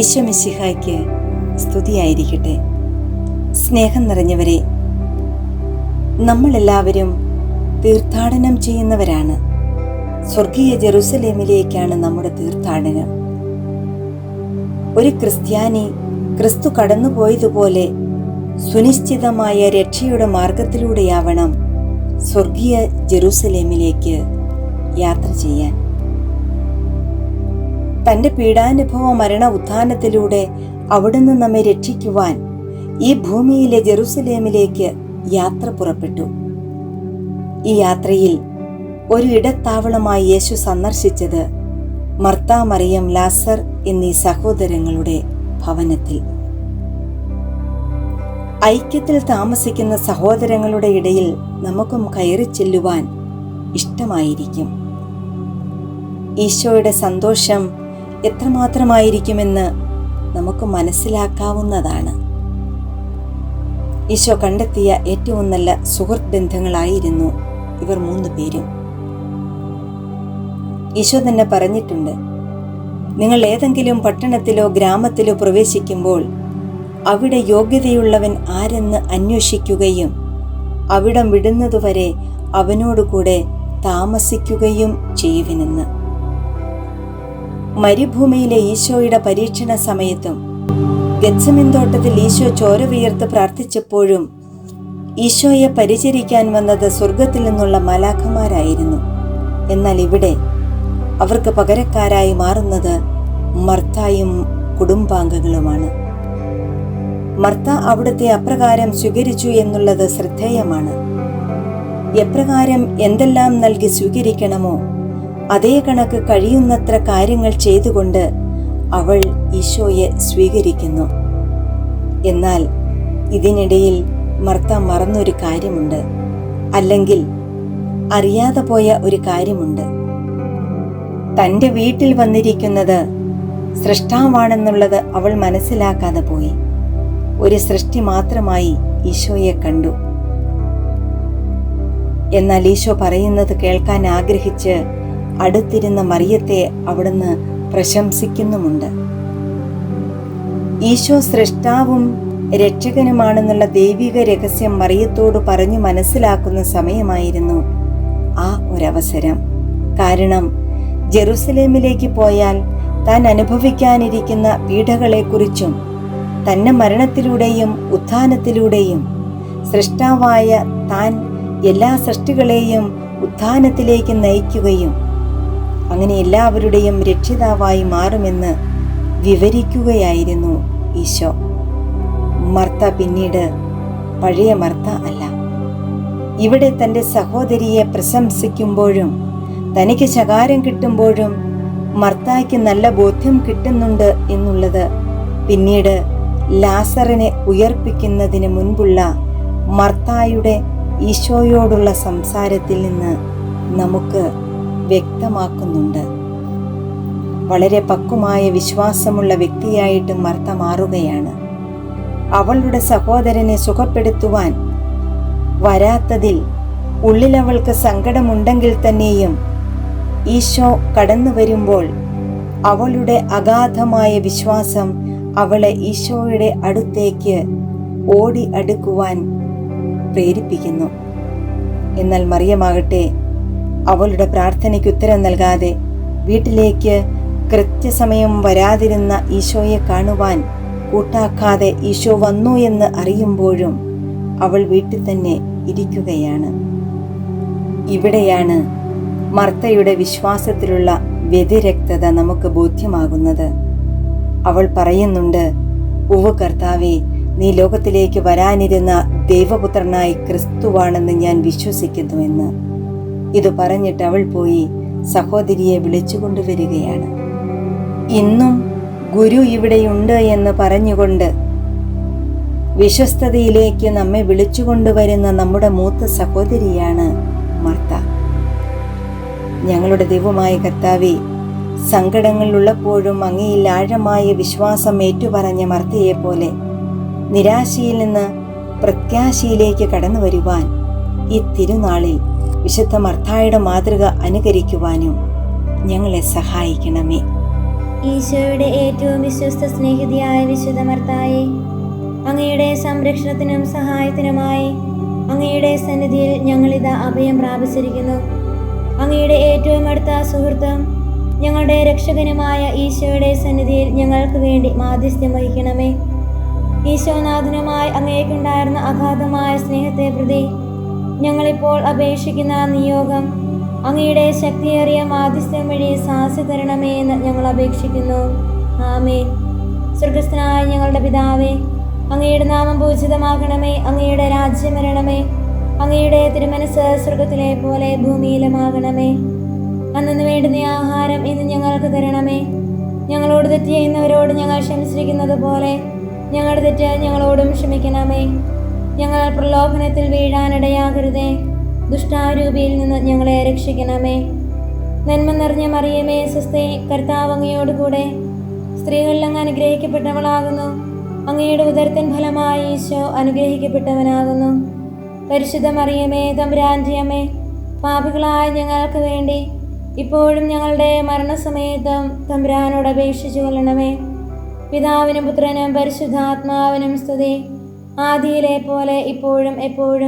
ഈശോമിശിഹായ്ക്ക് സ്തുതിയായിരിക്കട്ടെ. സ്നേഹം നിറഞ്ഞവരെ നമ്മളെല്ലാവരും തീർത്ഥാടനം ചെയ്യുന്നവരാണ്. സ്വർഗീയ ജെറുസലേമിലേക്കാണ് നമ്മുടെ തീർത്ഥാടനം. ഒരു ക്രിസ്ത്യാനി ക്രിസ്തു കടന്നുപോയതുപോലെ സുനിശ്ചിതമായ രക്ഷയുടെ മാർഗത്തിലൂടെയാവണം സ്വർഗീയ ജെറുസലേമിലേക്ക് യാത്ര ചെയ്യാൻ. തന്റെ പീഡാനുഭവ മരണ ഉത്ഥാനത്തിലൂടെ അവിടുന്ന് നമ്മെ രക്ഷിക്കുവാൻ ഈ ഭൂമിയിലെ ജെറുസലേമിലേക്ക് യാത്ര പുറപ്പെട്ടു. ഈ യാത്രയിൽ ഒരു ഇടത്താവളമായി യേശു സന്ദർശിച്ചത് മർത്ത മറിയം ലാസർ എന്നീ സഹോദരങ്ങളുടെ ഭവനത്തിൽ. ഐക്യത്തിൽ താമസിക്കുന്ന സഹോദരങ്ങളുടെ ഇടയിൽ നമുക്കും കയറി ചെല്ലുവാൻ ഇഷ്ടമായിരിക്കും. ഈശോയുടെ സന്തോഷം എത്രമാത്രമായിരിക്കുമെന്ന് നമുക്ക് മനസ്സിലാക്കാവുന്നതാണ്. ഈശോ കണ്ടെത്തിയ ഏറ്റവും നല്ല സുഹൃത്ത് ബന്ധങ്ങളായിരുന്നു ഇവർ മൂന്ന് പേരും. ഈശോ തന്നെ പറഞ്ഞിട്ടുണ്ട് നിങ്ങൾ ഏതെങ്കിലും പട്ടണത്തിലോ ഗ്രാമത്തിലോ പ്രവേശിക്കുമ്പോൾ അവിടെ യോഗ്യതയുള്ളവൻ ആരെന്ന് അന്വേഷിക്കുകയും അവിടം വിടുന്നതുവരെ അവനോടുകൂടെ താമസിക്കുകയും ചെയ്യുവിനെന്ന്. മരുഭൂമിയിലെ ഈശോയുടെ പരീക്ഷണ സമയത്തും ഗത്സമിൻ തോട്ടത്തിൽ ഈശോ ചോര വിയർത്ത് പ്രാർത്ഥിച്ചപ്പോഴും ഈശോയെ പരിചരിക്കാൻ വന്നത് സ്വർഗത്തിൽ നിന്നുള്ള മലാഖമാരായിരുന്നു. എന്നാൽ ഇവിടെ അവർക്ക് പകരക്കാരായി മാറുന്നത് മർത്തായും കുടുംബാംഗങ്ങളുമാണ്. മർത്ത അവിടുത്തെ അപ്രകാരം സ്വീകരിച്ചു എന്നുള്ളത് ശ്രദ്ധേയമാണ്. എപ്രകാരം എന്തെല്ലാം നൽകി സ്വീകരിക്കണമോ അതേ കണക്ക് കഴിയുന്നത്ര കാര്യങ്ങൾ ചെയ്തുകൊണ്ട് അവൾ ഈശോയെ സ്വീകരിക്കുന്നു. എന്നാൽ ഇതിനിടയിൽ മർത്ത മറന്നൊരു കാര്യമുണ്ട്. അല്ലെങ്കിൽ അറിയാതെ പോയ ഒരു കാര്യമുണ്ട്. തന്റെ വീട്ടിൽ വന്നിരിക്കുന്നത് സൃഷ്ടാവാണെന്നുള്ളത് അവൾ മനസ്സിലാക്കാതെ പോയി. ഒരു സൃഷ്ടി മാത്രമായി ഈശോയെ കണ്ടു. എന്നാൽ ഈശോ പറയുന്നത് കേൾക്കാൻ ആഗ്രഹിച്ച് അടുത്തിരുന്ന മറിയത്തെ അവിടുന്ന് പ്രശംസിക്കുന്നുമുണ്ട്. ഈശോ സൃഷ്ടാവും രക്ഷകനുമാണെന്നുള്ള ദൈവിക രഹസ്യം മറിയത്തോട് പറഞ്ഞു മനസ്സിലാക്കുന്ന സമയമായിരുന്നു ആ ഒരവസരം. കാരണം ജെറുസലേമിലേക്ക് പോയാൽ താൻ അനുഭവിക്കാനിരിക്കുന്ന പീഡകളെക്കുറിച്ചും തന്നെ മരണത്തിലൂടെയും ഉത്ഥാനത്തിലൂടെയും സൃഷ്ടാവായ താൻ എല്ലാ സൃഷ്ടികളെയും ഉത്ഥാനത്തിലേക്ക് നയിക്കുകയും അങ്ങനെ എല്ലാവരുടെയും രക്ഷിതാവായി മാറുമെന്ന് വിവരിക്കുകയായിരുന്നു ഈശോ. മർത്ത പിന്നീട് പഴയ മർത്ത അല്ല. ഇവിടെ തന്റെ സഹോദരിയെ പ്രശംസിക്കുമ്പോഴും തനിക്ക് ശകാരം കിട്ടുമ്പോഴും മർത്തായ്ക്ക് നല്ല ബോധ്യം കിട്ടുന്നുണ്ട് എന്നുള്ളത് പിന്നീട് ലാസറിനെ ഉയർപ്പിക്കുന്നതിന് മുൻപുള്ള മർത്തായുടെ ഈശോയോടുള്ള സംസാരത്തിൽ നിന്ന് നമുക്ക് വ്യക്തമാക്കുന്നുണ്ട്. വളരെ പക്കുമായ വിശ്വാസമുള്ള വ്യക്തിയായിട്ടും മർത്ത മാറുകയാണ്. അവളുടെ സഹോദരനെ സുഖപ്പെടുത്തുവാൻ വരാത്തതിൽ ഉള്ളിലവൾക്ക് സങ്കടമുണ്ടെങ്കിൽ തന്നെയും ഈശോ കടന്നു വരുമ്പോൾ അവളുടെ അഗാധമായ വിശ്വാസം അവളെ ഈശോയുടെ അടുത്തേക്ക് ഓടി അടുക്കുവാൻ പ്രേരിപ്പിക്കുന്നു. എന്നാൽ മറിയമാകട്ടെ അവളുടെ പ്രാർത്ഥനയ്ക്ക് ഉത്തരം നൽകാതെ വീട്ടിലേക്ക് കൃത്യസമയം വരാതിരുന്ന ഈശോയെ കാണുവാൻ കൂട്ടാക്കാതെ ഈശോ വന്നു എന്ന് അറിയുമ്പോഴും അവൾ വീട്ടിൽ തന്നെ ഇരിക്കുകയാണ്. ഇവിടെയാണ് മർത്തയുടെ വിശ്വാസത്തിലുള്ള വ്യതിരക്തത നമുക്ക് ബോധ്യമാകുന്നത്. അവൾ പറയുന്നുണ്ട് ഉവ് കർത്താവെ നീ ലോകത്തിലേക്ക് വരാനിരുന്ന ദൈവപുത്രനായി ക്രിസ്തുവാണെന്ന് ഞാൻ വിശ്വസിക്കുന്നുവെന്ന്. ഇത് പറഞ്ഞിട്ട് അവൾ പോയി സഹോദരിയെ വിളിച്ചുകൊണ്ടുവരികയാണ്. ഇന്നും ഗുരു ഇവിടെയുണ്ട് എന്ന് പറഞ്ഞുകൊണ്ട് വിശ്വസ്തതയിലേക്ക് നമ്മെ വിളിച്ചുകൊണ്ടുവരുന്ന നമ്മുടെ മൂത്ത സഹോദരിയാണ് മർത്ത. ഞങ്ങളുടെ ദൈവമായ കർത്താവെ സങ്കടങ്ങളിലുള്ളപ്പോഴും അങ്ങയിൽ ആഴമായ വിശ്വാസം ഏറ്റുപറഞ്ഞ മർത്തയെ പോലെ നിരാശയിൽ നിന്ന് പ്രത്യാശയിലേക്ക് കടന്നു വരുവാൻ ഈ തിരുനാളിൽ വിശുദ്ധ മർത്തായുടെ മാതൃക അനുകരിക്കുവാനും ഞങ്ങളെ സഹായിക്കണമേ. ഈശോയുടെ ഏറ്റവും വിശ്വസ്ത സ്നേഹിതിയായ വിശുദ്ധ മർത്തായെ അങ്ങയുടെ സംരക്ഷണത്തിനും സഹായത്തിനുമായി അങ്ങയുടെ സന്നിധിയിൽ ഞങ്ങളിതാ അഭയം പ്രാപിച്ചിരിക്കുന്നു. അങ്ങയുടെ ഏറ്റവും അടുത്ത സുഹൃത്തും ഞങ്ങളുടെ രക്ഷകനുമായ ഈശോയുടെ സന്നിധിയിൽ ഞങ്ങൾക്ക് വേണ്ടി മാധ്യസ്ഥ്യം വഹിക്കണമേ. ഈശോനാഥനുമായി അങ്ങേക്കുണ്ടായിരുന്ന അഗാധമായ സ്നേഹത്തെ പ്രതി ഞങ്ങളിപ്പോൾ അപേക്ഷിക്കുന്ന നിയോഗം അങ്ങയുടെ ശക്തിയേറിയ മാധ്യസ്ഥ്യം വഴി സാഹസ്യ തരണമേ എന്ന് ഞങ്ങൾ അപേക്ഷിക്കുന്നു. ആമേൻ. സ്വർഗസ്ഥനായ ഞങ്ങളുടെ പിതാവേ അങ്ങയുടെ നാമം പൂജിതമാകണമേ അങ്ങയുടെ രാജ്യം വരണമേ അങ്ങയുടെ തിരുമനസ് സ്വർഗത്തിലെ പോലെ ഭൂമിയിലുമാകണമേ. അന്നു വേണ്ടുന്ന ആഹാരം ഇന്ന് ഞങ്ങൾക്ക് തരണമേ. ഞങ്ങളോട് തെറ്റ് ചെയ്യുന്നവരോട് ഞങ്ങൾ ക്ഷമിച്ചിരിക്കുന്നത് പോലെ ഞങ്ങളുടെ തെറ്റ് ഞങ്ങളോടും ക്ഷമിക്കണമേ. ഞങ്ങൾ പ്രലോഭനത്തിൽ വീഴാനിടയാകരുതേ. ദുഷ്ടാരൂപിയിൽ നിന്ന് ഞങ്ങളെ രക്ഷിക്കണമേ. നന്മ നിറഞ്ഞ മറിയമേ സ്വസ്ഥേ കർത്താവ് അങ്ങയോടുകൂടെ. സ്ത്രീകളിൽ അങ്ങ് അനുഗ്രഹിക്കപ്പെട്ടവളാകുന്നു. അങ്ങയുടെ ഉദരത്തിൻ ഫലമായി ഈശോ അനുഗ്രഹിക്കപ്പെട്ടവനാകുന്നു. പരിശുദ്ധ മറിയമേ തമ്പുരാന്റെ പാപികളായ ഞങ്ങൾക്ക് വേണ്ടി ഇപ്പോഴും ഞങ്ങളുടെ മരണസമയത്തും തമ്പുരാനോട് അപേക്ഷിച്ചു കൊള്ളണമേ പിതാവിനും പുത്രനും പരിശുദ്ധാത്മാവിനും സ്തുതി. ആദിയിലെ പോലെ ഇപ്പോഴും എപ്പോഴും